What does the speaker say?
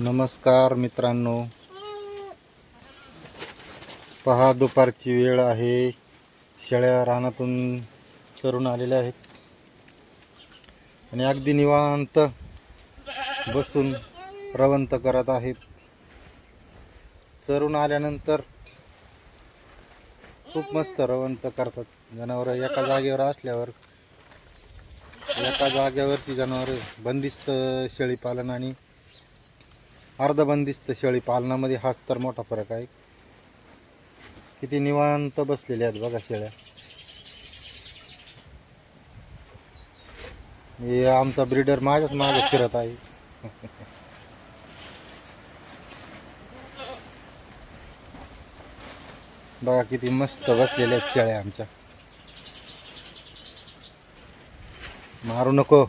नमस्कार मित्रांनो. पहा दुपारची वेळ आहे. शेळ्या रानातून चरून आलेल्या आहेत. आणि अगदी निवांत बसून रवंत करत आहेत. चरून आल्यानंतर खूप मस्त रवंत करतात. जनावरं एका जागेवर असल्यावर एका जागेवरची जनावरं बंदिस्त शेळी पालन आणि अर्धबंदिस्त शेळी पालनामध्ये हाच तर मोठा फरक आहे. किती निवांत बसलेल्या आहेत बघा शेळ्या. हे आमचा ब्रीडर माझ्याच मागे फिरत आहे. बघा किती मस्त बसलेल्या आहेत शेळ्या आमच्या. मारू नको.